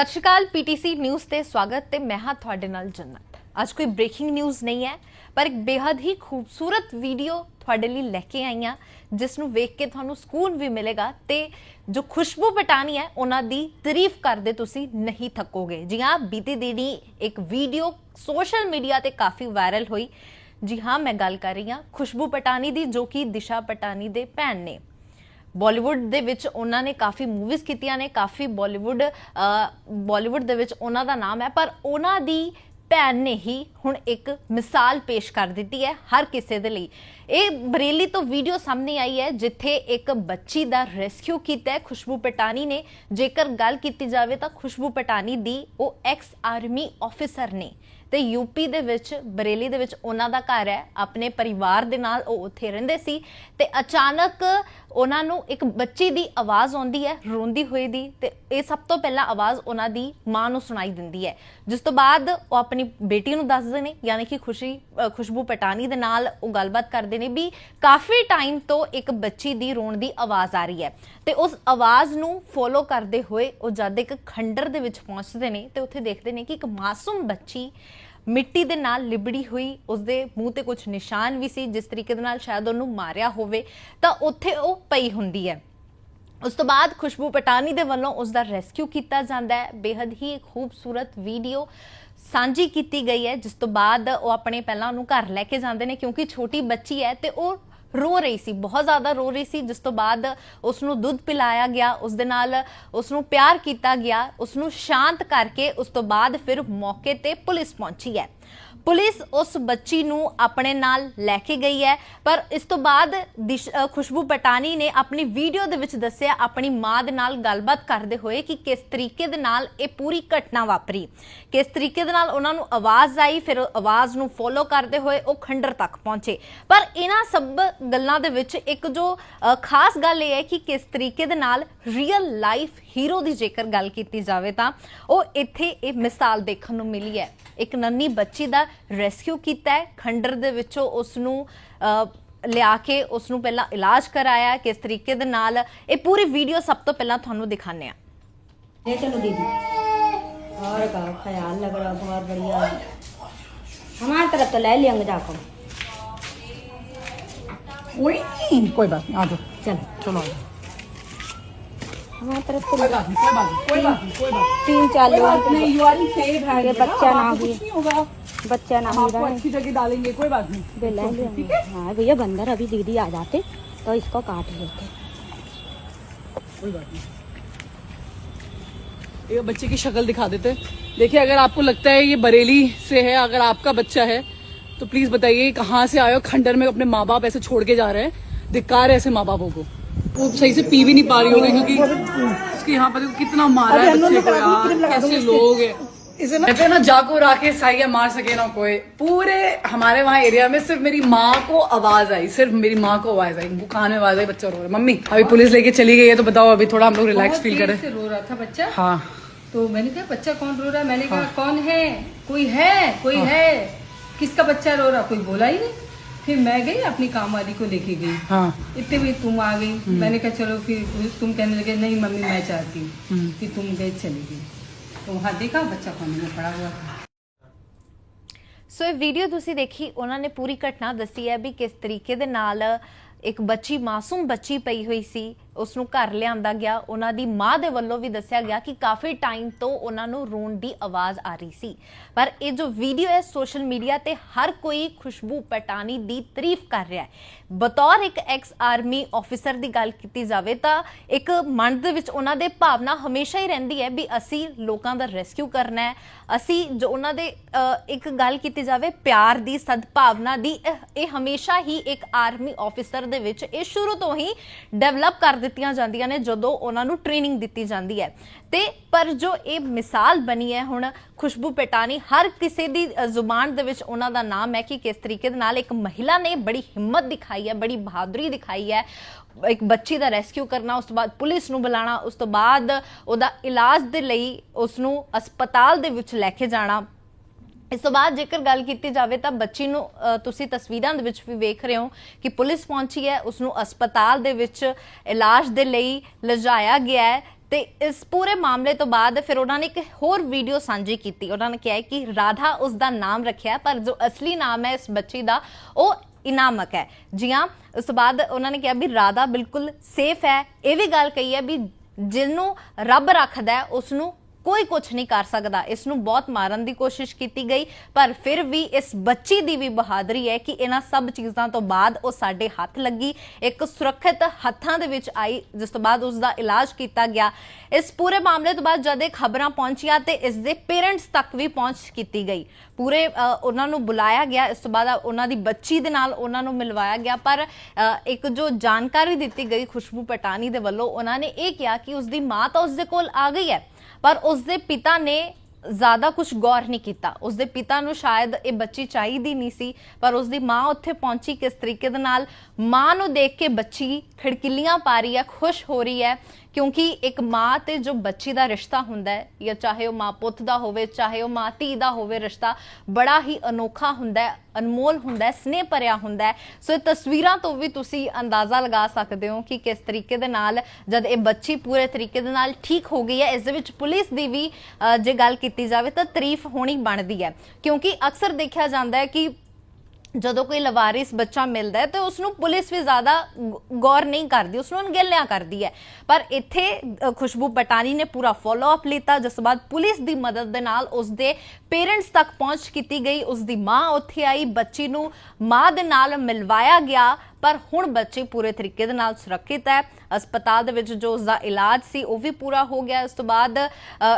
ਸਤਿ ਸ਼੍ਰੀ ਅਕਾਲ PTC news ਤੇ ਸਵਾਗਤ ਤੇ ਮੈਂ ਹਾਂ ਤੁਹਾਡੇ ਨਾਲ ਜੰਨਤ। ਅੱਜ ਕੋਈ ਬ੍ਰੇਕਿੰਗ ਨਿਊਜ਼ ਨਹੀਂ ਹੈ, ਪਰ ਇੱਕ ਬੇहद ਹੀ ਖੂਬਸੂਰਤ ਵੀਡੀਓ ਤੁਹਾਡੇ ਲਈ ਲੈ ਕੇ ਆਈਆਂ ਜਿਸ ਨੂੰ ਵੇਖ ਕੇ ਤੁਹਾਨੂੰ ਸਕੂਨ ਵੀ ਮਿਲੇਗਾ ਤੇ ਜੋ ਖੁਸ਼ਬੂ ਪਟਾਨੀ ਹੈ, ਉਹਨਾਂ ਦੀ ਤਾਰੀਫ ਕਰਦੇ ਤੁਸੀਂ ਨਹੀਂ ਥੱਕੋਗੇ। ਜੀ ਹਾਂ, ਬੀਤੀ ਦਿਨੀ ਇੱਕ ਵੀਡੀਓ ਸੋਸ਼ਲ ਮੀਡੀਆ ਤੇ ਕਾਫੀ ਵਾਇਰਲ ਹੋਈ। ਜੀ ਹਾਂ, ਮੈਂ ਗੱਲ ਕਰ ਰਹੀ ਹਾਂ ਖੁਸ਼ਬੂ ਪਟਾਨੀ ਦੀ, ਜੋ ਕਿ ਦਿਸ਼ਾ ਪਟਾਨੀ ਦੇ ਭੈਣ ਨੇ। ਬਾਲੀਵੁੱਡ ਦੇ ਵਿੱਚ ਉਹਨਾਂ ਨੇ ਕਾਫੀ ਮੂਵੀਜ਼ ਕੀਤੀਆਂ ਨੇ, ਕਾਫੀ ਬਾਲੀਵੁੱਡ ਬਾਲੀਵੁੱਡ ਦੇ ਵਿੱਚ ਉਹਨਾਂ ਦਾ ਨਾਮ ਹੈ, ਪਰ ਉਹਨਾਂ ਦੀ ਭੈਣ ਨੇ ਹੀ ਹੁਣ ਇੱਕ ਮਿਸਾਲ ਪੇਸ਼ ਕਰ ਦਿੱਤੀ ਹੈ ਹਰ ਕਿਸੇ ਦੇ ਲਈ। ਇਹ ਬਰੇਲੀ ਤੋਂ ਵੀਡੀਓ ਸਾਹਮਣੇ ਆਈ ਹੈ, ਜਿੱਥੇ ਇੱਕ ਬੱਚੀ ਦਾ ਰੈਸਕਿਊ ਕੀਤਾ ਹੈ, ਖੁਸ਼ਬੂ ਪਟਾਨੀ ਨੇ। ਜੇਕਰ ਗੱਲ ਕੀਤੀ ਜਾਵੇ ਤਾਂ ਖੁਸ਼ਬੂ ਪਟਾਨੀ ਦੀ ਉਹ ਐਕਸ ਆਰਮੀ ਆਫੀਸਰ ਨੇ। ਤੇ ਯੂਪੀ ਦੇ ਵਿੱਚ, ਬਰੇਲੀ ਦੇ ਵਿੱਚ ਉਹਨਾਂ ਦਾ ਘਰ ਹੈ, ਆਪਣੇ ਪਰਿਵਾਰ ਦੇ ਨਾਲ ਉਹ ਉੱਥੇ ਰਹਿੰਦੇ ਸੀ ਤੇ ਅਚਾਨਕ ਉਹਨਾਂ ਨੂੰ ਇੱਕ ਬੱਚੀ ਦੀ ਆਵਾਜ਼ ਆਉਂਦੀ ਹੈ, ਰੋਂਦੀ ਹੋਈ ਦੀ ਤੇ ਇਹ ਸਭ ਤੋਂ ਪਹਿਲਾਂ ਆਵਾਜ਼ ਉਹਨਾਂ ਦੀ ਮਾਂ ਨੂੰ ਸੁਣਾਈ ਦਿੰਦੀ ਹੈ। ਜਿਸ ਤੋਂ ਬਾਅਦ ਉਹ ਆਪਣੀ ਬੇਟੀ ਨੂੰ ਦੱਸਦੇ ਨੇ, ਯਾਨੀ ਕਿ ਖੁਸ਼ੀ ਖੁਸ਼ਬੂ ਪਟਾਨੀ ਦੇ ਨਾਲ ਉਹ ਗੱਲਬਾਤ ਕਰਦੇ ਨੇ ਵੀ ਕਾਫੀ ਟਾਈਮ ਤੋਂ ਇੱਕ ਬੱਚੀ ਦੀ ਰੋਣ ਦੀ ਆਵਾਜ਼ ਆ ਰਹੀ ਹੈ ਤੇ ਉਸ ਆਵਾਜ਼ ਨੂੰ ਫੋਲੋ ਕਰਦੇ ਹੋਏ ਉਹ ਜਦ ਇੱਕ ਖੰਡਰ ਦੇ ਵਿੱਚ ਪਹੁੰਚਦੇ ਨੇ ਤੇ ਉੱਥੇ ਦੇਖਦੇ ਨੇ ਕਿ ਇੱਕ ਮਾਸੂਮ ਬੱਚੀ ਮਿੱਟੀ ਦੇ ਨਾਲ ਲਿਬੜੀ ਹੋਈ, ਉਸਦੇ ਮੂੰਹ ਤੇ ਕੁਝ ਨਿਸ਼ਾਨ ਵੀ ਸੀ, ਜਿਸ ਤਰੀਕੇ ਦੇ ਨਾਲ ਸ਼ਾਇਦ ਉਹਨੂੰ ਮਾਰਿਆ ਹੋਵੇ, ਤਾਂ ਉੱਥੇ ਉਹ ਪਈ ਹੁੰਦੀ ਹੈ। ਉਸ ਤੋਂ ਬਾਅਦ ਖੁਸ਼ਬੂ ਪਟਾਨੀ ਦੇ ਵੱਲੋਂ ਉਸ ਦਾ ਰੈਸਕਿਊ ਕੀਤਾ ਜਾਂਦਾ ਹੈ। ਬੇहद ਹੀ ਇੱਕ ਖੂਬਸੂਰਤ ਵੀਡੀਓ ਸਾਂਝੀ ਕੀਤੀ ਗਈ ਹੈ, ਜਿਸ ਤੋਂ ਬਾਅਦ ਉਹ ਆਪਣੇ ਪਹਿਲਾਂ ਉਹਨੂੰ ਘਰ ਲੈ ਕੇ ਜਾਂਦੇ ਨੇ, ਕਿਉਂਕਿ ਛੋਟੀ ਬੱਚੀ ਹੈ ਤੇ ਉਹ ਰੋ ਰਹੀ ਸੀ, ਬਹੁਤ ਜ਼ਿਆਦਾ ਰੋ ਰਹੀ ਸੀ। ਜਿਸ ਤੋਂ ਬਾਅਦ ਉਸ ਨੂੰ ਦੁੱਧ ਪਿਲਾਇਆ ਗਿਆ, ਉਸ ਦੇ ਨਾਲ ਉਸ ਨੂੰ ਪਿਆਰ ਕੀਤਾ ਗਿਆ ਉਸ ਨੂੰ ਸ਼ਾਂਤ ਕਰਕੇ ਉਸ ਤੋਂ ਬਾਅਦ ਫਿਰ ਮੌਕੇ ਤੇ ਪੁਲਿਸ ਪਹੁੰਚੀ ਹੈ। ਪੁਲਿਸ ਉਸ ਬੱਚੀ ਨੂੰ ਆਪਣੇ ਨਾਲ ਲੈ ਕੇ ਗਈ ਹੈ ਪਰ ਇਸ ਤੋਂ ਬਾਅਦ ਦਿਸ਼- ਅ, ਖੁਸ਼ਬੂ ਪਟਾਨੀ ਨੇ ਆਪਣੀ ਵੀਡੀਓ ਦੇ ਵਿੱਚ ਦੱਸਿਆ ਆਪਣੀ ਮਾਂ ਦੇ ਨਾਲ ਗੱਲਬਾਤ ਕਰਦੇ ਹੋਏ ਕਿ ਕਿਸ ਤਰੀਕੇ ਦੇ ਨਾਲ ਇਹ ਪੂਰੀ ਘਟਨਾ ਵਾਪਰੀ। ਕਿਸ ਤਰੀਕੇ ਦੇ ਨਾਲ ਉਹਨਾਂ ਨੂੰ ਆਵਾਜ਼ ਆਈ ਫਿਰ ਉਹ ਆਵਾਜ਼ ਨੂੰ ਫੋਲੋ ਕਰਦੇ ਹੋਏ ਉਹ ਖੰਡਰ ਤੱਕ ਪਹੁੰਚੇ। ਪਰ ਇਹਨਾਂ ਸਭ ਗੱਲਾਂ ਦੇ ਵਿੱਚ ਇੱਕ ਜੋ ਅ, ਖਾਸ ਗੱਲ ਇਹ ਹੈ ਕਿ ਕਿਸ ਤਰੀਕੇ ਦੇ ਨਾਲ ਰੀਅਲ ਲਾਈਫ ਹੀਰੋ ਦੀ ਜੇਕਰ ਗੱਲ ਕੀਤੀ ਜਾਵੇ ਤਾਂ ਉਹ ਇੱਥੇ ਇਹ ਮਿਸਾਲ ਦੇਖਣ ਨੂੰ ਮਿਲੀ ਹੈ। ਇੱਕ ਨੰਨੀ ਬੱਚੀ ਦਾ ਰੈਸਕਿਊ ਕੀਤਾ ਹੈ ਖੰਡਰ ਦੇ ਵਿੱਚੋਂ ਉਸ ਨੂੰ ਅ, ਲਿਆ ਕੇ ਉਸ ਨੂੰ ਪਹਿਲਾਂ ਇਲਾਜ ਕਰਾਇਆ ਕਿਸ ਤਰੀਕੇ ਦੇ ਨਾਲ ਇਹ ਪੂਰੀ ਵੀਡੀਓ ਸਭ ਤੋਂ ਪਹਿਲਾਂ ਤੁਹਾਨੂੰ ਦਿਖਾਉਂਦੇ ਆ ले चलो दीदी और का ख्याल लग रहा बहुत बढ़िया हमारी तरफ तो ले लेंगे जाकर कोई नहीं कोई बात नहीं आ जाओ चल चलो आ जाओ हमारी तरफ तो कोई बात नहीं कोई बात नहीं कोई बात नहीं कोई बात तीन चार कोई बात लोग नहीं यू आर इन सेफ है ये बच्चा ना आपको भी- कुछ नहीं होगा बच्चा ना आपको अच्छी जगह डालेंगे कोई बात नहीं। ले लेंगे। हाँ? भैया बंदर अभी दीदी आ जाते तो इसको काट लेते कोई बात नहीं। ये बच्चे की शक्ल दिखा देते। देखिए अगर आपको लगता है ये बरेली से है अगर आपका बच्चा है तो प्लीज़ बताइए कहाँ से आए हो? खंडर में अपने माँ बाप ऐसे छोड़ के जा रहे हैं। धिक्कार है ऐसे माँ बापों को। वो सही से पी भी नहीं पा रही होगी क्योंकि उसके यहाँ पर कितना मारा है बच्चे को यार। कैसे लोग हैं। कहते ना जाको राके साइया मार सके ना कोई। पूरे हमारे वहाँ एरिया में सिर्फ़ मेरी माँ को आवाज़ आई सिर्फ़ मेरी माँ को आवाज़ आई कान में आवाज़ आई बच्चा रो रहा है। मम्मी अभी पुलिस लेके चली गई है तो बताओ अभी थोड़ा हम लोग रिलैक्स फील करें। रो रहा था बच्चा। हाँ। तो मैंने कहा बच्चा कौन रो रहा है? मैंने कहा कौन है? कोई है? कोई है। किसका बच्चा रो रहा? कोई बोला ही नहीं। फिर मैं गई अपनी काम वाली को लेके गई। हाँ। इतने भी तुम आ गई। मैंने कहा चलो फिर तुम कहने लगे नहीं मम्मी मैं चाहती हूँ। हम्म। फिर तुम गए चली गई। तो वहाँ देखा बच्चा कोने में पड़ा हुआ था ਸੋ ਇਹ ਵੀਡੀਓ ਤੁਸੀਂ ਦੇਖੀ ਉਹਨਾਂ ਨੇ ਪੂਰੀ ਘਟਨਾ ਦੱਸੀ ਹੈ ਵੀ ਕਿਸ ਤਰੀਕੇ ਦੇ ਨਾਲ ਇੱਕ ਬੱਚੀ ਮਾਸੂਮ ਬੱਚੀ ਪਈ ਹੋਈ ਸੀ ਉਸ ਨੂੰ ਘਰ ਲਿਆਂਦਾ ਗਿਆ। ਉਹਨਾਂ ਦੀ ਮਾਂ ਦੇ ਵੱਲੋਂ ਵੀ ਦੱਸਿਆ ਗਿਆ ਕਿ ਕਾਫੀ ਟਾਈਮ ਤੋਂ ਉਹਨਾਂ ਨੂੰ ਰੋਣ ਦੀ ਆਵਾਜ਼ ਆ ਰਹੀ ਸੀ। ਪਰ ਇਹ ਜੋ ਵੀਡੀਓ ਹੈ ਸੋਸ਼ਲ ਮੀਡੀਆ ਤੇ ਹਰ ਕੋਈ ਖੁਸ਼ਬੂ ਪਟਾਨੀ ਦੀ ਤਾਰੀਫ ਕਰ ਰਿਹਾ ਹੈ। ਬਤੌਰ ਇੱਕ ਐਕਸ ਆਰਮੀ ਆਫੀਸਰ ਦੀ ਗੱਲ ਕੀਤੀ ਜਾਵੇ ਤਾਂ ਇੱਕ ਮਨ ਦੇ ਵਿੱਚ ਉਹਨਾਂ ਦੇ ਭਾਵਨਾ ਹਮੇਸ਼ਾ ਹੀ ਰਹਿੰਦੀ ਹੈ ਵੀ ਅਸੀਂ ਲੋਕਾਂ ਦਾ ਰੈਸਕਿਊ ਕਰਨਾ ਹੈ। ਅਸੀਂ ਜੋ ਉਹਨਾਂ ਦੇ ਇੱਕ ਗੱਲ ਕੀਤੀ ਜਾਵੇ ਪਿਆਰ ਦੀ, ਸਦਭਾਵਨਾ ਦੀ, ਇਹ- ਇਹ ਹਮੇਸ਼ਾ ਹੀ ਇੱਕ ਆਰਮੀ ਆਫੀਸਰ ਦੇ ਵਿੱਚ ਇਹ ਸ਼ੁਰੂ ਤੋਂ ਹੀ ਡਿਵੈਲਪ ਕਰ ਦਿੱਤੀਆਂ ਜਾਂਦੀਆਂ ਨੇ ਜਦੋਂ ਉਹਨਾਂ ਨੂੰ ਟ੍ਰੇਨਿੰਗ ਦਿੱਤੀ ਜਾਂਦੀ ਹੈ। ਤੇ ਪਰ ਜੋ ਇਹ ਮਿਸਾਲ ਬਣੀ ਹੈ ਹੁਣ ਖੁਸ਼ਬੂ ਪਟਾਨੀ ਹਰ ਕਿਸੇ ਦੀ ਜ਼ੁਬਾਨ ਦੇ ਵਿੱਚ ਉਹਨਾਂ ਦਾ ਨਾਮ ਹੈ ਕਿ ਕਿਸ ਤਰੀਕੇ ਦੇ ਨਾਲ ਇੱਕ ਮਹਿਲਾ ਨੇ ਬੜੀ ਹਿੰਮਤ ਦਿਖਾਈ ਹੈ, ਬੜੀ ਬਹਾਦਰੀ ਦਿਖਾਈ ਹੈ। ਇੱਕ ਬੱਚੀ ਦਾ ਰੈਸਕਿਊ ਕਰਨਾ, ਉਸ ਤੋਂ ਬਾਅਦ ਪੁਲਿਸ ਨੂੰ ਬੁਲਾਣਾ ਉਸ ਤੋਂ ਬਾਅਦ ਉਹਦਾ ਇਲਾਜ ਦੇ ਲਈ ਉਸ ਨੂੰ ਹਸਪਤਾਲ ਦੇ ਵਿੱਚ ਲੈ ਕੇ ਜਾਣਾ। ਇਸ ਤੋਂ ਬਾਅਦ ਜੇਕਰ ਗੱਲ ਕੀਤੀ ਜਾਵੇ ਤਾਂ ਬੱਚੀ ਨੂੰ ਤੁਸੀਂ ਤਸਵੀਰਾਂ ਦੇ ਵਿੱਚ ਵੀ ਵੇਖ ਰਹੇ ਹੋ ਕਿ ਪੁਲਿਸ ਪਹੁੰਚੀ ਹੈ, ਉਸ ਨੂੰ ਹਸਪਤਾਲ ਦੇ ਵਿੱਚ ਇਲਾਜ ਦੇ ਲਈ ਲਿਜਾਇਆ ਗਿਆ ਹੈ ਤੇ ਇਸ ਪੂਰੇ ਮਾਮਲੇ ਤੋਂ ਬਾਅਦ ਫਿਰ ਉਹਨਾਂ ਨੇ ਇੱਕ ਹੋਰ ਵੀਡੀਓ ਸਾਂਝੀ ਕੀਤੀ। ਉਹਨਾਂ ਨੇ ਕਿਹਾ ਕਿ ਰਾਧਾ ਉਸ ਦਾ ਨਾਮ ਰੱਖਿਆ, ਪਰ ਜੋ ਅਸਲੀ ਨਾਮ ਹੈ ਇਸ ਬੱਚੀ ਦਾ, ਉਹ ਇਨਾਮਕ ਹੈ। ਜੀ ਹਾਂ ਉਸ ਤੋਂ ਬਾਅਦ ਉਹਨਾਂ ਨੇ ਕਿਹਾ ਵੀ ਰਾਧਾ ਬਿਲਕੁਲ ਸੇਫ ਹੈ। ਇਹ ਵੀ ਗੱਲ ਕਹੀ ਹੈ ਵੀ ਜਿਹਨੂੰ ਰੱਬ ਰੱਖਦਾ ਹੈ, ਉਸ ਨੂੰ ਕੋਈ ਕੁਝ ਨਹੀਂ ਕਰ ਸਕਦਾ। ਇਸ ਨੂੰ ਬਹੁਤ ਮਾਰਨ ਦੀ ਕੋਸ਼ਿਸ਼ ਕੀਤੀ ਗਈ, ਪਰ ਫਿਰ ਵੀ ਇਸ ਬੱਚੀ ਦੀ ਵੀ ਬਹਾਦਰੀ ਹੈ ਕਿ ਇਹਨਾਂ ਸਭ ਚੀਜ਼ਾਂ ਤੋਂ ਬਾਅਦ ਉਹ ਸਾਡੇ ਹੱਥ ਲੱਗੀ। ਇੱਕ ਸੁਰੱਖਿਅਤ ਹੱਥਾਂ ਦੇ ਵਿੱਚ ਆਈ, ਜਿਸ ਤੋਂ ਬਾਅਦ ਉਸ ਦਾ ਇਲਾਜ ਕੀਤਾ ਗਿਆ। ਇਸ ਪੂਰੇ ਮਾਮਲੇ ਤੋਂ ਬਾਅਦ ਜਦ ਇਹ ਖਬਰਾਂ ਪਹੁੰਚੀਆਂ ਤੇ ਇਸ ਦੇ ਪੇਰੈਂਟਸ ਤੱਕ ਵੀ ਪਹੁੰਚ ਕੀਤੀ ਗਈ। ਪੂਰੇ ਉਹਨਾਂ ਨੂੰ ਬੁਲਾਇਆ ਗਿਆ, ਇਸ ਤੋਂ ਬਾਅਦ ਉਹਨਾਂ ਦੀ ਬੱਚੀ ਦੇ ਨਾਲ ਉਹਨਾਂ ਨੂੰ ਮਿਲਵਾਇਆ ਗਿਆ, ਪਰ ਇੱਕ ਜੋ ਜਾਣਕਾਰੀ ਦਿੱਤੀ ਗਈ ਖੁਸ਼ਬੂ ਪਟਾਨੀ ਦੇ ਵੱਲੋਂ, ਉਹਨਾਂ ਨੇ ਇਹ ਕਿਹਾ ਕਿ ਉਸ ਦੀ ਮਾਂ ਤਾਂ ਉਸ ਦੇ ਕੋਲ ਆ ਗਈ ਹੈ। ਪਰ ਉਸ ਦੇ ਪਿਤਾ ਨੇ ਜ਼ਿਆਦਾ ਕੁਝ ਗੌਰ ਨਹੀਂ ਕੀਤਾ। ਉਸ ਦੇ ਪਿਤਾ ਨੂੰ ਸ਼ਾਇਦ ਇਹ ਬੱਚੀ ਚਾਹੀਦੀ ਨਹੀਂ ਸੀ, ਪਰ ਉਸ ਦੀ ਮਾਂ ਉੱਥੇ ਪਹੁੰਚੀ ਕਿਸ ਤਰੀਕੇ ਦੇ ਨਾਲ? ਮਾਂ ਨੂੰ ਦੇਖ ਕੇ ਬੱਚੀ ਖਿੜਕਿੱਲੀਆਂ ਪਾ ਰਹੀ ਹੈ, ਖੁਸ਼ ਹੋ ਰਹੀ ਹੈ। ਕਿਉਂਕਿ ਇੱਕ ਮਾਂ ਤੇ ਜੋ ਬੱਚੀ ਦਾ ਰਿਸ਼ਤਾ ਹੁੰਦਾ ਹੈ ਜਾਂ ਚਾਹੇ ਉਹ ਮਾਂ ਪੁੱਤ ਦਾ ਹੋਵੇ ਚਾਹੇ ਉਹ ਮਾਂ ਧੀ ਦਾ ਹੋਵੇ ਰਿਸ਼ਤਾ ਬੜਾ ਹੀ ਅਨੋਖਾ ਹੁੰਦਾ ਹੈ ਅਨਮੋਲ ਹੁੰਦਾ ਹੈ ਸਨੇਹ ਭਰਿਆ ਹੁੰਦਾ ਹੈ। ਸੋ ਇਹ ਤਸਵੀਰਾਂ ਤੋਂ ਵੀ ਤੁਸੀਂ ਅੰਦਾਜ਼ਾ ਲਗਾ ਸਕਦੇ ਹੋ ਕਿ ਕਿਸ ਤਰੀਕੇ ਦੇ ਨਾਲ ਜਦ ਇਹ ਬੱਚੀ ਪੂਰੇ ਤਰੀਕੇ ਦੇ ਨਾਲ ਠੀਕ ਹੋ ਗਈ ਹੈ ਇਸ ਦੇ ਵਿੱਚ ਪੁਲਿਸ ਦੀ ਵੀ ਅ, ਜੇ ਗੱਲ ਕੀਤੀ ਜਾਵੇ ਤਾਂ ਤਾਰੀਫ ਹੋਣੀ ਬਣਦੀ ਹੈ। ਕਿਉਂਕਿ ਅਕਸਰ ਦੇਖਿਆ ਜਾਂਦਾ ਹੈ ਕਿ ਜਦੋਂ ਕੋਈ ਲਵਾਰਿਸ ਬੱਚਾ ਮਿਲਦਾ ਹੈ, ਤੇ ਉਸ ਨੂੰ ਪੁਲਿਸ ਵੀ ਜ਼ਿਆਦਾ ਗੌਰ ਨਹੀਂ ਕਰਦੀ ਉਸ ਨੂੰ ਅਣਗਹਿਲਿਆਂ ਕਰਦੀ ਹੈ। ਪਰ ਇੱਥੇ ਖੁਸ਼ਬੂ ਪਟਾਨੀ ਨੇ ਪੂਰਾ ਫੋਲੋ ਅਪ ਲਿੱਤਾ, ਜਿਸ ਤੋਂ ਬਾਅਦ ਪੁਲਿਸ ਦੀ ਮਦਦ ਦੇ ਨਾਲ ਉਸ ਦੇ ਪੇਰੈਂਟਸ ਤੱਕ ਪਹੁੰਚ ਕੀਤੀ ਗਈ, ਉਸ ਦੀ ਮਾਂ ਉੱਥੇ ਆਈ, ਬੱਚੀ ਨੂੰ ਮਾਂ ਦੇ ਨਾਲ ਮਿਲਵਾਇਆ ਗਿਆ, ਪਰ ਹੁਣ ਬੱਚੇ ਪੂਰੇ ਤਰੀਕੇ ਦੇ ਨਾਲ ਸੁਰੱਖਿਅਤ ਹੈ। ਹਸਪਤਾਲ ਦੇ ਵਿੱਚ ਜੋ ਉਸ ਦਾ ਇਲਾਜ ਸੀ, ਉਹ ਵੀ ਪੂਰਾ ਹੋ ਗਿਆ। ਉਸ ਤੋਂ ਬਾਅਦ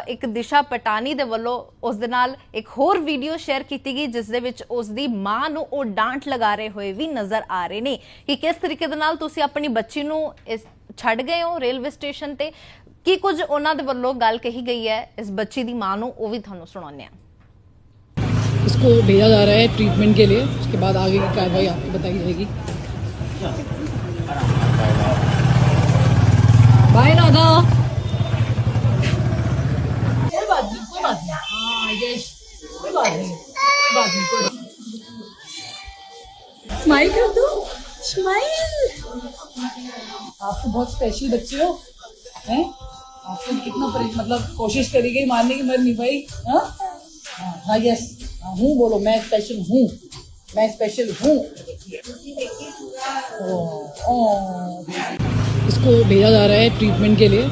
ਇੱਕ ਦਿਸ਼ਾ ਪਟਾਨੀ ਦੇ ਵੱਲੋਂ ਉਸ ਦੇ ਨਾਲ ਇੱਕ ਹੋਰ ਵੀਡੀਓ ਸ਼ੇਅਰ ਕੀਤੀ ਗਈ, ਜਿਸ ਦੇ ਵਿੱਚ ਉਸ ਦੀ ਮਾਂ ਨੂੰ ਉਹ ਡਾਂਟ ਲਗਾ ਰਹੇ ਹੋਏ ਵੀ ਨਜ਼ਰ ਆ ਰਹੇ ਨੇ। ਕਿ ਕਿਸ ਤਰੀਕੇ ਦੇ ਨਾਲ ਤੁਸੀਂ ਆਪਣੀ ਬੱਚੀ ਨੂੰ ਇਸ ਛੱਡ ਗਏ ਹੋ ਰੇਲਵੇ ਸਟੇਸ਼ਨ ਤੇ? ਕੀ ਕੁਝ ਉਹਨਾਂ ਦੇ ਵੱਲੋਂ ਗੱਲ ਕਹੀ ਗਈ ਹੈ? ਇਸ ਬੱਚੀ ਦੀ ਮਾਂ ਨੂੰ ਉਹ ਵੀ ਤੁਹਾਨੂੰ ਸੁਣਾਉਂਦੇ ਹਾਂ। इसको भेजा जा रहा है ट्रीटमेंट के लिए। उसके बाद आगे की कार्रवाई आपको बताई जाएगी। बाय हाँ कोई स्माइल कर दो। आप तो बहुत स्पेशल बच्चे हो, हैं? आपको कितना मतलब कोशिश करी गई मारने की, मर नहीं पाई हाँ? हाँ हाँ यस हाँ, हूँ बोलो मैं स्पेशल हूँ मैं स्पेशल हूँ ओ- ओ। इसको भेजा जा रहा है ट्रीटमेंट के लिए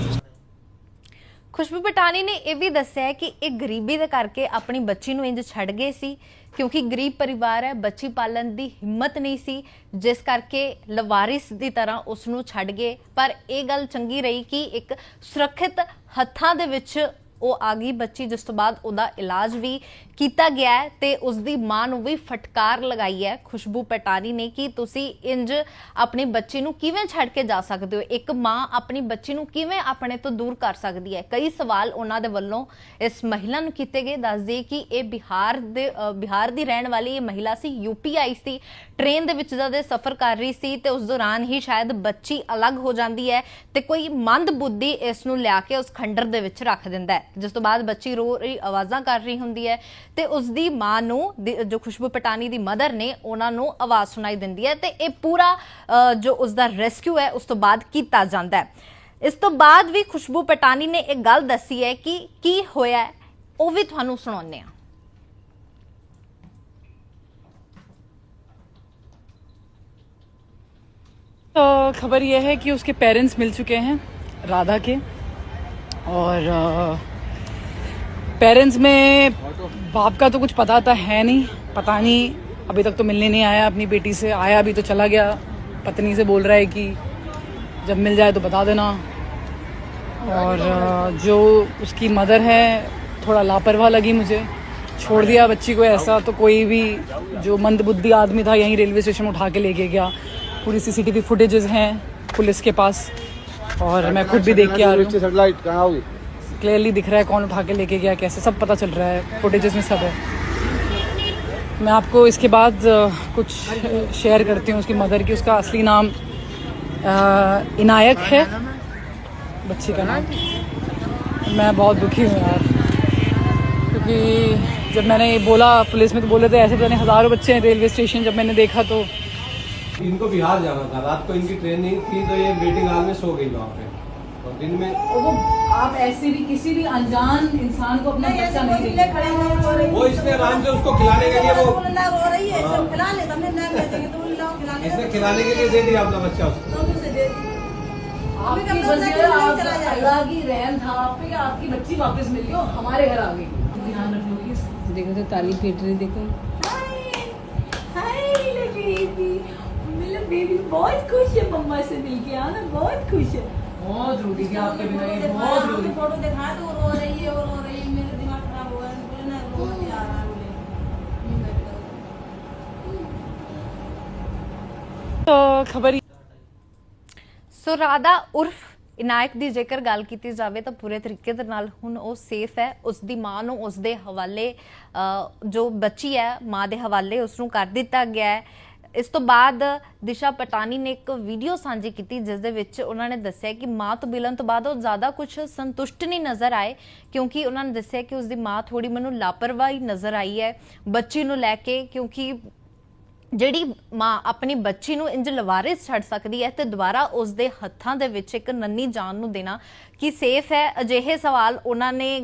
ਖੁਸ਼ਬੂ ਪਟਾਨੀ ਨੇ ਇਹ ਵੀ ਦੱਸਿਆ ਹੈ ਕਿ ਇਹ ਗਰੀਬੀ ਦੇ ਕਰਕੇ ਆਪਣੀ ਬੱਚੀ ਨੂੰ ਇੰਜ ਛੱਡ ਗਏ ਸੀ ਕਿਉਂਕਿ ਗਰੀਬ ਪਰਿਵਾਰ ਹੈ ਬੱਚੀ ਪਾਲਣ ਦੀ ਹਿੰਮਤ ਨਹੀਂ ਸੀ ਜਿਸ ਕਰਕੇ ਲਵਾਰਿਸ ਦੀ ਤਰ੍ਹਾਂ ਉਸ ਨੂੰ ਛੱਡ ਗਏ ਪਰ ਇਹ ਗੱਲ ਚੰਗੀ ਰਹੀ ਕਿ ਇੱਕ ਸੁਰੱਖਿਅਤ ਹੱਥਾਂ ਦੇ ਵਿੱਚ ਉਹ ਆ ਗਈ ਬੱਚੀ, ਜਿਸ ਤੋਂ ਬਾਅਦ ਉਹਦਾ ਇਲਾਜ ਵੀ ਕੀਤਾ ਗਿਆ ਹੈ ਤੇ ਉਸ ਦੀ ਮਾਂ ਨੂੰ ਵੀ ਫਟਕਾਰ ਲਗਾਈ ਹੈ ਖੁਸ਼ਬੂ ਪਟਾਨੀ ਨੇ ਕਿ ਤੁਸੀਂ ਇੰਜ ਆਪਣੀ ਬੱਚੀ ਨੂੰ ਕਿਵੇਂ ਛੱਡ ਕੇ ਜਾ ਸਕਦੇ ਹੋ? ਇੱਕ ਮਾਂ ਆਪਣੀ ਬੱਚੀ ਨੂੰ ਕਿਵੇਂ ਆਪਣੇ ਤੋਂ ਦੂਰ ਕਰ ਸਕਦੀ ਹੈ? ਕਈ ਸਵਾਲ ਉਹਨਾਂ ਦੇ ਵੱਲੋਂ ਇਸ ਮਹਿਲਾ ਨੂੰ ਕੀਤੇ ਗਏ। ਦੱਸ ਕਿ ਇਹ ਬਿਹਾਰ ਦੇ ਬਿਹਾਰ ਦੀ ਰਹਿਣ ਵਾਲੀ ਇਹ ਮਹਿਲਾ ਸੀ ਯੂਪੀ ਆਈ ਸੀ। ਟ੍ਰੇਨ ਦੇ ਵਿੱਚ ਜਦ ਇਹ ਸਫ਼ਰ ਕਰ ਰਹੀ ਸੀ ਤੇ ਉਸ ਦੌਰਾਨ ਹੀ ਸ਼ਾਇਦ ਬੱਚੀ ਅਲੱਗ ਹੋ ਜਾਂਦੀ ਹੈ ਤੇ ਕੋਈ ਮੰਦ ਬੁੱਧੀ ਇਸ ਨੂੰ ਲਿਆ ਕੇ ਉਸ ਖੰਡਰ ਦੇ ਵਿੱਚ ਰੱਖ ਦਿੰਦਾ ਹੈ। ਜਿਸ ਤੋਂ ਬਾਅਦ ਬੱਚੀ ਰੋ ਰਹੀ ਆਵਾਜ਼ਾਂ ਕਰ ਰਹੀ ਹੁੰਦੀ ਹੈ ਤੇ ਉਸ ਦੀ ਮਾਂ ਨੂੰ ਦੀ- ਜੋ ਖੁਸ਼ਬੂ ਪਟਾਨੀ ਦੀ ਮਦਰ ਨੇ ਉਹਨਾਂ ਨੂੰ ਆਵਾਜ਼ ਸੁਣਾਈ ਦਿੰਦੀ ਹੈ ਤੇ ਇਹ ਪੂਰਾ ਅ, ਜੋ ਉਸ ਦਾ ਰੈਸਕਿਊ ਹੈ ਉਸ ਤੋਂ ਬਾਅਦ ਕੀਤਾ ਜਾਂਦਾ ਹੈ ਇਸ ਤੋਂ ਬਾਅਦ ਵੀ ਖੁਸ਼ਬੂ ਪਟਾਨੀ ਨੇ ਇੱਕ ਗੱਲ ਦੱਸੀ ਹੈ ਕਿ ਕੀ ਹੋਇਆ ਹੈ, ਉਹ ਵੀ ਤੁਹਾਨੂੰ ਸੁਣਾਉਂਦੇ ਹਾਂ तो खबर यह है कि उसके पेरेंट्स मिल चुके हैं राधा के और पेरेंट्स में बाप का तो कुछ पता था है नहीं, पता नहीं, अभी तक तो मिलने नहीं आया, अपनी बेटी से आया, अभी तो चला गया, पत्नी से बोल रहा है कि जब मिल जाए तो बता देना। और जो उसकी मदर है, थोड़ा लापरवाह लगी मुझे, छोड़ दिया बच्ची को ऐसा तो कोई भी जो मंदबुद्धि आदमी था, यहीं रेलवे स्टेशन उठा के लेके गया। पूरी सीसीटीवी फुटेजेस हैं पुलिस के पास, और मैं खुद भी देख के आ रही हूँ। क्लियरली दिख रहा है कौन उठा के लेके गया, कैसे, सब पता चल रहा है फुटेजेस में सब है। मैं आपको इसके बाद कुछ शेयर करती हूँ उसकी मदर की, उसका असली नाम इनायक है। बच्ची का नाम। मैं बहुत दुखी हूँ यार। क्योंकि जब मैंने ये बोला, पुलिस में तो बोले थे, ऐसे नहीं, हज़ारों बच्चे हैं रेलवे स्टेशन, जब मैंने देखा तो इनको बिहार जाना था। रात को इनकी ट्रेन नहीं थी तो ये वेटिंग हॉल में सो गई वहाँ पे। और दिन में वो आप ऐसे भी किसी भी अनजान इंसान को अपना बच्चा नहीं देंगे। वो इसने आराम से उसको खिलाने के लिए वो रो रही है सब खिला ले हमने ना दे देंगे तो लाओ खिलाने इसने खिलाने के लिए दे दिया अपना बच्चा उसको। तो? अल्लाह की रहम था आप पे आपकी बच्ची वापस मिल गई हमारे घर आ गई? ध्यान रखो प्लीज़ देखो तो ताली पीट रही देखो। हाय बेबी बेबी बहुत खुश है मम्मा से मिलके आना बहुत खुश है। बहुत रोटी थी आपके बिना ये बहुत रोटी फोटो दिखा दो रो रही है वो रो रही है मेरा दिमाग खराब हो गया बोले ना रो मत आ रहा बोले तो खबर ਸੋ ਰਾਧਾ ਉਰਫ ਇਨਾਇਕ ਦੀ ਜੇਕਰ ਗੱਲ ਕੀਤੀ ਜਾਵੇ ਤਾਂ ਪੂਰੇ ਤਰੀਕੇ ਦੇ ਨਾਲ ਹੁਣ ਉਹ ਸੇਫ ਹੈ ਉਸ ਦੀ ਮਾਂ ਨੂੰ ਉਸ ਦੇ ਹਵਾਲੇ ਅ, ਜੋ ਬੱਚੀ ਹੈ ਮਾਂ ਦੇ ਹਵਾਲੇ ਉਸ ਨੂੰ ਕਰ ਦਿੱਤਾ ਗਿਆ ਹੈ ਇਸ ਤੋਂ ਬਾਅਦ ਦਿਸ਼ਾ ਪਟਾਨੀ ਨੇ ਇੱਕ ਵੀਡੀਓ ਸਾਂਝੀ ਕੀਤੀ, ਜਿਸ ਦੇ ਵਿੱਚ ਉਹਨਾਂ ਨੇ ਦੱਸਿਆ ਕਿ ਮਾਂ ਤੋਂ ਮਿਲਣ ਤੋਂ ਬਾਅਦ ਉਹ ਜ਼ਿਆਦਾ ਕੁਝ ਸੰਤੁਸ਼ਟ ਨਹੀਂ ਨਜ਼ਰ ਆਏ, ਕਿਉਂਕਿ ਉਹਨਾਂ ਨੇ ਦੱਸਿਆ ਕਿ ਉਸ ਦੀ ਮਾਂ ਥੋੜੀ ਮੈਨੂੰ ਲਾਪਰਵਾਹੀ ਨਜ਼ਰ ਆਈ ਹੈ ਬੱਚੀ ਨੂੰ ਲੈ ਕੇ, ਕਿਉਂਕਿ ਜਿਹੜੀ ਮਾਂ ਆਪਣੀ ਬੱਚੀ ਨੂੰ ਇੰਜ ਲਵਾਰਿਸ ਛੱਡ ਸਕਦੀ ਹੈ ਤੇ ਦੁਬਾਰਾ ਉਸ ਦੇ ਹੱਥਾਂ ਦੇ ਵਿੱਚ ਇੱਕ ਨੰਨੀ ਜਾਨ ਨੂੰ ਦੇਣਾ ਕੀ ਸੇਫ ਹੈ? ਅਜਿਹੇ ਸਵਾਲ ਉਹਨਾਂ ਨੇ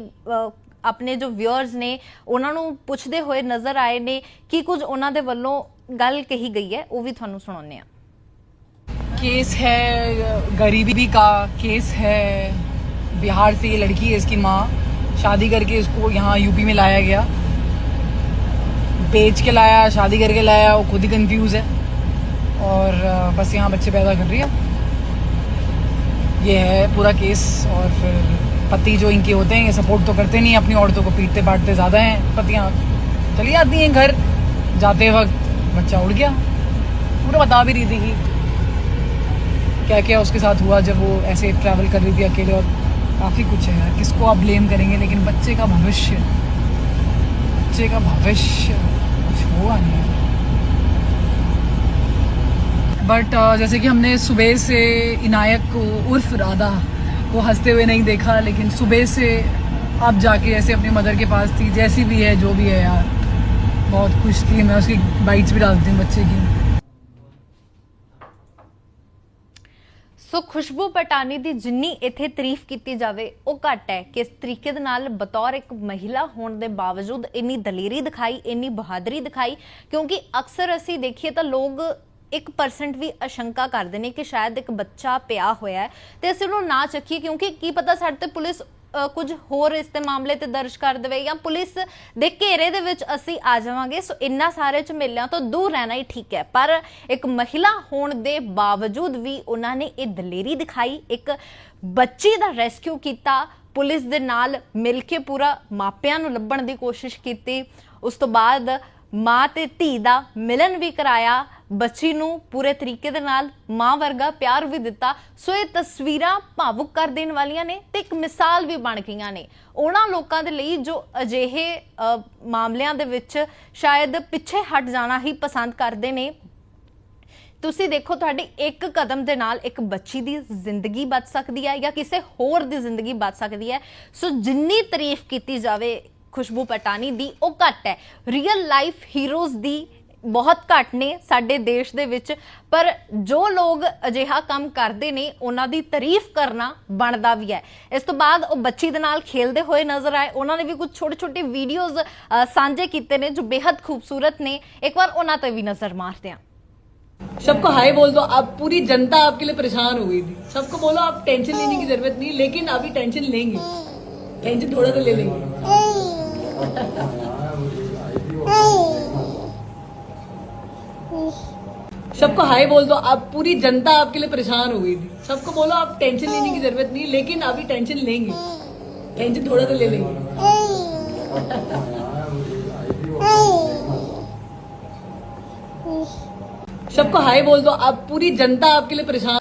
ਆਪਣੇ ਜੋ ਵਿਊਅਰਸ ਨੇ ਉਹਨਾਂ ਨੂੰ ਪੁੱਛਦੇ ਹੋਏ ਨਜ਼ਰ ਆਏ ਨੇ ਕੀ ਕੁਝ ਉਹਨਾਂ ਦੇ ਵੱਲੋਂ ਗੱਲ ਕਹੀ ਗਈ ਹੈ ਉਹ ਵੀ ਤੁਹਾਨੂੰ ਸੁਣਾਉਂਦੇ ਆ केस है गरीबी का केस है बिहार से ये लड़की है इसकी माँ शादी करके इसको यहाँ यूपी में लाया गया बेच के लाया शादी करके लाया वो खुद ही कंफ्यूज है और अ, बस यहाँ बच्चे पैदा कर रही है ये है पूरा केस और फिर पति जो इनके होते हैं, ये सपोर्ट तो करते नहीं, अपनी औरतों को पीटते पाटते ज़्यादा हैं। पतियाँ चली आती हैं घर, जाते वक्त बच्चा उड़ गया। पूरा बता भी रही थी कि क्या क्या उसके साथ हुआ जब वो ऐसे ट्रैवल कर रही थी अकेले और काफ़ी कुछ है किसको आप ब्लेम करेंगे? लेकिन बच्चे का भविष्य, बच्चे का भविष्य कुछ हुआ नहीं बट जैसे कि हमने सुबह से इनायक को उर्फ़ राधा को हंसते हुए नहीं देखा लेकिन सुबह से अब जाके ऐसे अपनी मदर के पास थी जैसी भी है जो भी है यार बहुत खुश थी मैं उसकी बाइट्स भी डालती हूँ बच्चे की ਸੋ ਖੁਸ਼ਬੂ ਪਟਾਨੀ ਦੀ ਜਿੰਨੀ ਇੱਥੇ ਤਾਰੀਫ ਕੀਤੀ ਜਾਵੇ ਉਹ ਘੱਟ ਹੈ ਕਿਸ ਤਰੀਕੇ ਦੇ ਨਾਲ ਬਤੌਰ ਇੱਕ ਮਹਿਲਾ ਹੋਣ ਦੇ ਬਾਵਜੂਦ ਇੰਨੀ ਦਲੇਰੀ ਦਿਖਾਈ ਇੰਨੀ ਬਹਾਦਰੀ ਦਿਖਾਈ ਕਿਉਂਕਿ ਅਕਸਰ ਅਸੀਂ ਦੇਖੀਏ ਤਾਂ ਲੋਕ 1% ਵੀ ਅਸ਼ੰਕਾ ਕਰਦੇ ਨੇ ਕਿ ਸ਼ਾਇਦ ਇੱਕ ਬੱਚਾ ਪਿਆ ਹੋਇਆ ਹੈ। ਤੇ ਅਸੀਂ ਉਹਨੂੰ ਨਾ ਚੱਕੀਏ ਕਿਉਂਕਿ ਕੀ ਪਤਾ ਸਾਡੇ ਤੇ ਪੁਲਿਸ ਕੁਝ ਹੋਰ ਇਸ ਤੇ ਮਾਮਲੇ ਤੇ ਦਰਜ ਕਰ ਦੇਵੇ ਜਾਂ ਪੁਲਿਸ ਦੇ ਘੇਰੇ ਦੇ ਵਿੱਚ ਅਸੀਂ ਆ ਜਾਵਾਂਗੇ। ਸੋ ਇੰਨਾ ਸਾਰੇ ਝਮੇਲਿਆਂ ਤੋਂ ਦੂਰ ਰਹਿਣਾ ਹੀ ਠੀਕ ਹੈ। ਪਰ ਇੱਕ ਮਹਿਲਾ ਹੋਣ ਦੇ ਬਾਵਜੂਦ ਵੀ ਉਹਨਾਂ ਨੇ ਇਹ ਦਲੇਰੀ ਦਿਖਾਈ, ਇੱਕ ਬੱਚੀ ਦਾ ਰੈਸਕਿਊ ਕੀਤਾ, ਪੁਲਿਸ ਦੇ ਨਾਲ ਮਿਲ ਕੇ ਪੂਰਾ ਮਾਪਿਆਂ ਨੂੰ ਲੱਭਣ ਦੀ ਕੋਸ਼ਿਸ਼ ਕੀਤੀ। ਉਸ ਤੋਂ ਬਾਅਦ ਮਾਂ ਤੇ ਧੀ ਦਾ ਮਿਲਨ ਵੀ ਕਰਾਇਆ। ਬੱਚੀ ਨੂੰ ਪੂਰੇ ਤਰੀਕੇ ਦੇ ਨਾਲ ਮਾਂ ਵਰਗਾ ਪਿਆਰ ਵੀ ਦਿੱਤਾ। ਸੋ ਇਹ ਤਸਵੀਰਾਂ ਭਾਵੁਕ ਕਰ ਦੇਣ ਵਾਲੀਆਂ ਨੇ ਤੇ ਇੱਕ ਮਿਸਾਲ ਵੀ ਬਣ ਗਈਆਂ ਨੇ। ਉਹਨਾਂ ਲੋਕਾਂ ਦੇ ਲਈ ਜੋ ਅਜਿਹੇ ਮਾਮਲਿਆਂ ਦੇ ਵਿੱਚ ਸ਼ਾਇਦ ਪਿੱਛੇ ਹਟ ਜਾਣਾ ਹੀ ਪਸੰਦ ਕਰਦੇ ਨੇ। ਤੁਸੀਂ ਦੇਖੋ, ਤੁਹਾਡੇ ਇੱਕ ਕਦਮ ਦੇ ਨਾਲ ਇੱਕ ਬੱਚੀ ਦੀ ਜ਼ਿੰਦਗੀ ਬਚ ਸਕਦੀ ਹੈ ਜਾਂ ਕਿਸੇ ਹੋਰ ਦੀ ਜ਼ਿੰਦਗੀ ਬਚ ਸਕਦੀ ਹੈ। ਸੋ ਜਿੰਨੀ ਤਾਰੀਫ ਕੀਤੀ ਜਾਵੇ, ਖੁਸ਼ਬੂ ਪਟਾਨੀ ਦੀ, ਉਹ ਘੱਟ ਹੈ। ਰੀਅਲ ਲਾਈਫ ਹੀਰੋਜ਼ ਦੀ ਬਹੁਤ ਘੱਟ ਨੇ ਸਾਡੇ ਦੇਸ਼ ਦੇ ਵਿੱਚ, ਪਰ ਜੋ ਲੋਕ ਅਜਿਹਾ ਕੰਮ ਕਰਦੇ ਨੇ, ਉਹਨਾਂ ਦੀ ਤਾਰੀਫ ਕਰਨਾ ਬਣਦਾ ਵੀ ਹੈ। ਇਸ ਤੋਂ ਬਾਅਦ ਉਹ ਬੱਚੀ ਦੇ ਨਾਲ ਖੇਲਦੇ ਹੋਏ ਨਜ਼ਰ ਆਏ। ਉਹਨਾਂ ਨੇ ਵੀ ਕੁਝ ਛੋਟੇ ਛੋਟੇ ਵੀਡੀਓਜ਼ ਸਾਂਝੇ ਕੀਤੇ ਨੇ ਜੋ ਬੇਹੱਦ ਖੂਬਸੂਰਤ ਨੇ। ਇੱਕ ਵਾਰ ਉਹਨਾਂ ਤੇ ਵੀ ਨਜ਼ਰ ਮਾਰਦੇ ਹਾਂ। सबको हाय बोल दो आप पूरी जनता आपके लिए परेशान हो गई थी सबको बोलो आप टेंशन लेने की जरूरत नहीं लेकिन अभी ਟੈਨਸ਼ਨ लेंगे टेंशन थोड़ा तो ले लेंगे सबको हाय बोल दो। आप पूरी जनता आपके लिए परेशान हो गई थी। सबको बोलो, आप टेंशन लेने की ज़रूरत नहीं, लेकिन अभी टेंशन लेंगे। टेंशन थोड़ा तो ले लेंगे। सबको हाय बोल दो, आप पूरी जनता आपके लिए परेशान